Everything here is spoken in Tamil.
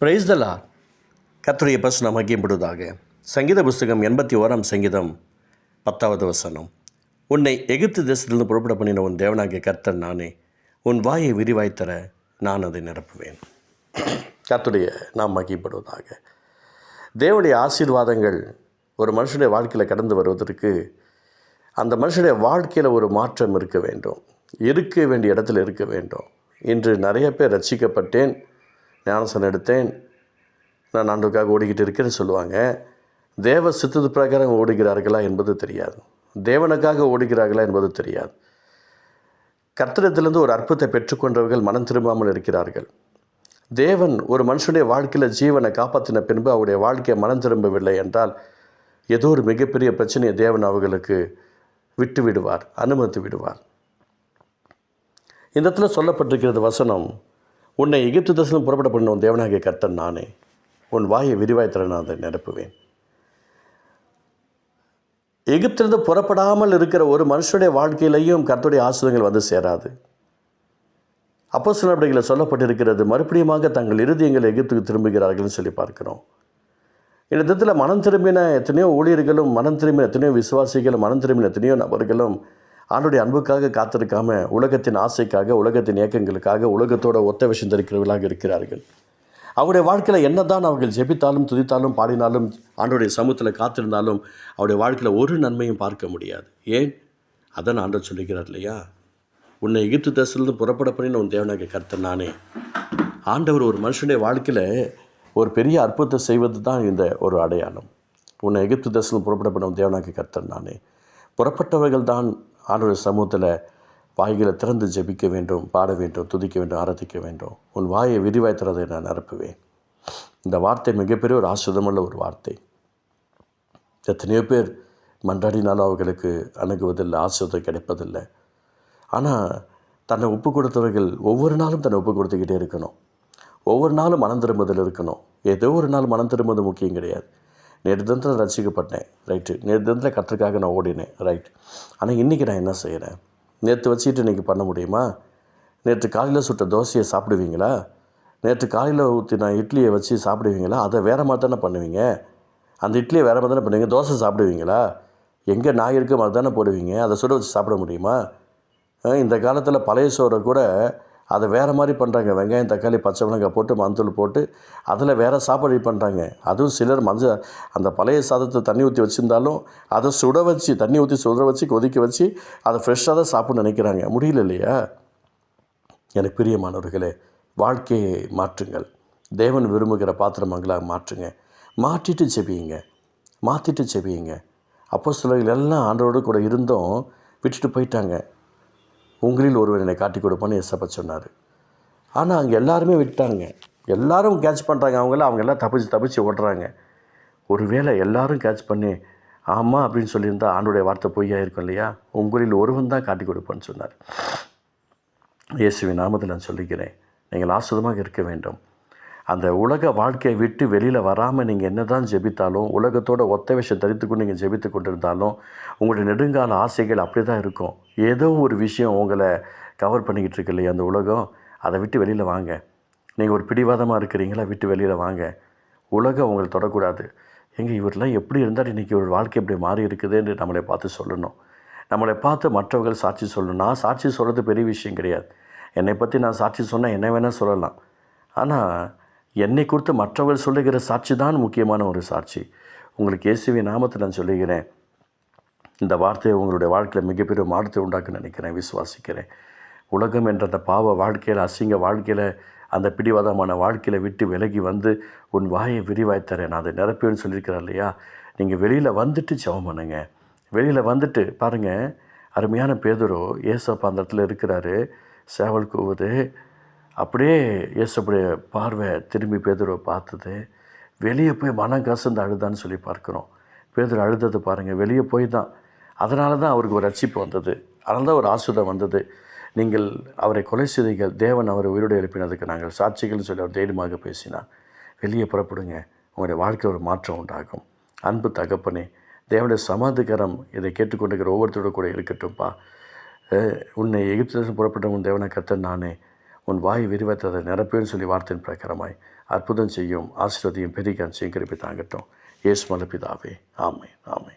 பிரைஸ் தலா கத்துடைய பஸ் மகிம்படுவதாக சங்கீத புஸ்தகம் எண்பத்தி ஓராம் சங்கீதம் பத்தாவது வசனம். உன்னை எகிப்து தேசத்திலிருந்து புறப்பட பண்ணின உன் தேவனாகிய கர்த்தன் நானே. உன் வாயை விரிவாய் தர நான் அதை நிரப்புவேன். கத்துடைய நாம் மகிப்படுவதாக தேவனுடைய ஆசீர்வாதங்கள் ஒரு மனுஷனுடைய வாழ்க்கையில் கடந்து வருவதற்கு அந்த மனுஷனுடைய வாழ்க்கையில் ஒரு மாற்றம் இருக்க வேண்டும். இருக்க வேண்டிய இடத்துல இருக்க வேண்டும். இன்று நிறைய பேர் ரசிக்கப்பட்டேன். ஞானசன் எடுத்தேன். நான் நான்குக்காக ஓடிக்கிட்டு இருக்கிறேன்னு சொல்லுவாங்க. தேவ சித்தது பிரகாரம் ஓடுகிறார்களா என்பது தெரியாது. தேவனுக்காக ஓடுகிறார்களா என்பது தெரியாது. கர்த்தரிடத்திலிருந்து ஒரு அற்புதத்தை பெற்றுக்கொண்டவர்கள் மனம் திரும்பாமல் இருக்கிறார்கள். தேவன் ஒரு மனுஷனுடைய வாழ்க்கையில் ஜீவனை காப்பாற்றின பின்பு அவருடைய வாழ்க்கையை மனம் திரும்பவில்லை என்றால் ஏதோ ஒரு மிகப்பெரிய பிரச்சனையை தேவன் அவர்களுக்கு விட்டு விடுவார் அனுமதி விடுவார். இந்த இடத்துல சொல்லப்பட்டிருக்கிறது வசனம் உன்னை எகிப்து தசனம் புறப்பட பண்ண உன் தேவனாகிய கர்த்தன் நானே. உன் வாயை விரிவாய் நான் அதை நிரப்புவேன். எகிப்திலிருந்து புறப்படாமல் இருக்கிற ஒரு மனுஷனுடைய வாழ்க்கையிலையும் கர்த்தருடைய ஆசிரியங்கள் வந்து சேராது. அப்போ சில அப்படிகளை சொல்லப்பட்டிருக்கிறது மறுபடியுமாக தங்கள் இறுதியங்கள் எகிப்துக்கு திரும்புகிறார்கள்னு சொல்லி பார்க்கிறோம். இந்த விதத்தில் மனம் திரும்பின எத்தனையோ ஊழியர்களும் மனம் திரும்பின எத்தனையோ விசுவாசிகளும் மனம் திரும்பின எத்தனையோ நபர்களும் ஆண்டுடைய அன்புக்காக காத்திருக்காம உலகத்தின் ஆசைக்காக உலகத்தின் இயக்கங்களுக்காக உலகத்தோட ஒத்த விஷயம் தரிக்கிறவர்களாக இருக்கிறார்கள். அவருடைய வாழ்க்கையில் என்னதான் அவர்கள் ஜெபித்தாலும் துதித்தாலும் பாடினாலும் ஆண்டுடைய சமூகத்தில் காத்திருந்தாலும் அவருடைய வாழ்க்கையில் ஒரு நன்மையும் பார்க்க முடியாது. ஏன்? அதான் ஆண்டர் சொல்லுகிறார் இல்லையா? உன்னை எகிப்து தேசத்துலேருந்து புறப்பட பண்ணி உன் தேவனாக கர்த்தன் நானே. ஆண்டவர் ஒரு மனுஷனுடைய வாழ்க்கையில் ஒரு பெரிய அற்புதத்தை செய்வது தான் இந்த ஒரு அடையாளம். உன்னை எகிப்து தேசத்தில் புறப்பட பண்ண உன் தேவனாக கருத்தன் நானே. புறப்பட்டவர்கள் தான் ஆண்டவர் சமூகத்தில் வாய்களை திறந்து ஜெபிக்க வேண்டும் பாட வேண்டும் துதிக்க வேண்டும் ஆராதிக்க வேண்டும். உன் வாயை விரிவாய் திறதை நான் நிரப்புவேன். இந்த வார்த்தை மிகப்பெரிய ஒரு ஆசிரமுள்ள ஒரு வார்த்தை. எத்தனையோ பேர் மன்றாடினாலும் அவர்களுக்கு அணுகுவதில்லை ஆசிரியத்தை கிடைப்பதில்லை. ஆனால் தன்னை ஒப்பு கொடுத்தவர்கள் ஒவ்வொரு நாளும் தன்னை ஒப்பு கொடுத்துக்கிட்டே இருக்கணும். ஒவ்வொரு நாளும் மனம் திரும்புதல் இருக்கணும். ஏதோ ஒரு நாள் மனம் திரும்புவது முக்கியம் கிடையாது. நேற்று தினத்தில் ரசிக்கப்பட்டேன். ரைட்டு நேற்று தினத்தில் கற்றுக்காக நான் ஓடினேன். ரைட் ஆனால் இன்றைக்கி நான் என்ன செய்கிறேன் நேற்று வச்சுக்கிட்டு இன்றைக்கி பண்ண முடியுமா? நேற்று காலையில் சுட்ட தோசையை சாப்பிடுவீங்களா? நேற்று காலையில் ஊற்றி நான் இட்லியை வச்சு சாப்பிடுவீங்களா? அதை வேறு மாதிரி தானே பண்ணுவீங்க? அந்த இட்லியை வேறு மாதிரி தானே பண்ணுவீங்க? தோசை சாப்பிடுவீங்களா? எங்கே நாய் இருக்க மாதிரி தானே போடுவீங்க? அதை சுட வச்சு சாப்பிட முடியுமா? இந்த காலத்தில் பழைய சோறை கூட அதை வேறு மாதிரி பண்ணுறாங்க வெங்காயம் தக்காளி பச்சை மிளகாய் போட்டு மஞ்சள் போட்டு அதில் வேறு சாப்பாடு பண்ணுறாங்க அதுவும் சிலர் மஞ்சள் அந்த பழைய சாதத்தை தண்ணி ஊற்றி வச்சுருந்தாலும் அதை சுட வச்சு தண்ணி ஊற்றி சுட வச்சு கொதிக்க வச்சு அதை ஃப்ரெஷ்ஷாக தான் சாப்பிட நினைக்கிறாங்க. முடியல இல்லையா? எனக்கு பிரியமானவர்களே வாழ்க்கையை மாற்றுங்கள். தேவன் விரும்புகிற பாத்திரமங்களாக மாற்றுங்க. மாற்றிட்டு செபியுங்க. மாற்றிட்டு செபியுங்க. அப்போ சிலர்கள் எல்லாம் ஆண்டோடு கூட இருந்தும் விட்டுட்டு போயிட்டாங்க. உங்களில் ஒருவர் என்னை காட்டி கொடுப்பான்னு எசப்ப சொன்னார். ஆனால் அங்கே எல்லாருமே விட்டாங்க. எல்லாரும் கேட்ச் பண்ணுறாங்க அவங்களாம் அவங்க எல்லாம் தப்பிச்சு தப்பிச்சு ஓடுறாங்க. ஒருவேளை எல்லாரும் கேட்ச் பண்ணி ஆமாம் அப்படின்னு சொல்லியிருந்தா ஆண்டுடைய வார்த்தை பொய்யாக இருக்கும் இல்லையா? உங்களில் ஒருவன் தான் காட்டி கொடுப்பான்னு சொன்னார். இயேசுவின் நாமத்தில் நான் சொல்லிக்கிறேன் நீங்கள் ஆசுதமாக இருக்க வேண்டும். அந்த உலக வாழ்க்கையை விட்டு வெளியில் வராமல் நீங்கள் என்ன தான் ஜெபித்தாலும் உலகத்தோட ஒத்த விஷயம் தரித்துக்கொண்டு நீங்கள் ஜெபித்து கொண்டிருந்தாலும் உங்களுடைய நெடுங்கால ஆசைகள் அப்படி தான் இருக்கும். ஏதோ ஒரு விஷயம் உங்களை கவர் பண்ணிக்கிட்டு இருக்கு இல்லையா அந்த உலகம்? அதை விட்டு வெளியில் வாங்க. நீங்கள் ஒரு பிடிவாதமாக இருக்கிறீங்களா? விட்டு வெளியில் வாங்க. உலகம் உங்களை தொடக்கூடாது. எங்கள் இவரெல்லாம் எப்படி இருந்தால் இன்றைக்கி ஒரு வாழ்க்கை இப்படி மாறி இருக்குதுன்னு நம்மளை பார்த்து சொல்லணும். நம்மளை பார்த்து மற்றவர்கள் சாட்சி சொல்லணும். நான் சாட்சி சொல்கிறது பெரிய விஷயம் கிடையாது. என்னை பற்றி நான் சாட்சி சொன்னால் என்ன வேணால் சொல்லலாம். ஆனால் என்னை குறித்து மற்றவர்கள் சொல்லுகிற சாட்சி தான் முக்கியமான ஒரு சாட்சி. உங்களுக்கு இயேசுவின் நாமத்தில் நான் சொல்லுகிறேன். இந்த வார்த்தையை உங்களுடைய வாழ்க்கையில் மிகப்பெரிய மாற்றத்தை உண்டாக்க நினைக்கிறேன் விசுவாசிக்கிறேன். உலகம் என்ற அந்த பாவ வாழ்க்கையில் அசிங்க வாழ்க்கையில் அந்த பிடிவாதமான வாழ்க்கையில் விட்டு விலகி வந்து உன் வாயை விரிவாய் தரேன். நான் அதை நிரப்பேன்னு சொல்லியிருக்கிறேன் இல்லையா? நீங்கள் வெளியில் வந்துட்டு ஜெபம் பண்ணுங்க. வெளியில் வந்துட்டு பாருங்கள் அருமையான பேதரோ ஏசப்பா அந்த இடத்துல இருக்கிறாரு. சேவல் கூவுது அப்படியே இயேசுடைய பார்வை திரும்பி பேதுருவை பார்த்தது. வெளியே போய் மனம் கசந்து அழுதான்னு சொல்லி பார்க்குறோம். பேதுரு அழுதது பாருங்கள் வெளியே போய் தான். அதனால தான் அவருக்கு ஒரு ரட்சிப்பு வந்தது. அதனால தான் ஒரு ஆசுதம் வந்தது. நீங்கள் அவரை கொலை செய்தீர்கள். தேவன் அவரை உயிரோடு எழுப்பினதுக்கு நாங்கள் சாட்சிகள்னு சொல்லி அவர் தைரியமாக பேசினார். வெளியே புறப்படுங்க. உங்களுடைய வாழ்க்கையில் ஒரு மாற்றம் உண்டாகும். அன்பு தகப்பனே தேவனுடைய சமாதிகரம் இதை கேட்டுக்கொண்டிருக்கிற ஒவ்வொருத்தரோட கூட இருக்கட்டும்ப்பா உன்னை எகிப்து புறப்பட்ட உன் தேவனை கத்தன் நானே. உன் வாய் விரிவத்ததை நிரப்பேன்னு சொல்லி வார்த்தையின் பிரகாரமாய் அற்புதம் செய்யும் ஆசீர்வதியும் பெரிய செய்யும் கிருப்பி தாங்கட்டும். இயேசு மலப்பிதாவே ஆமை ஆமை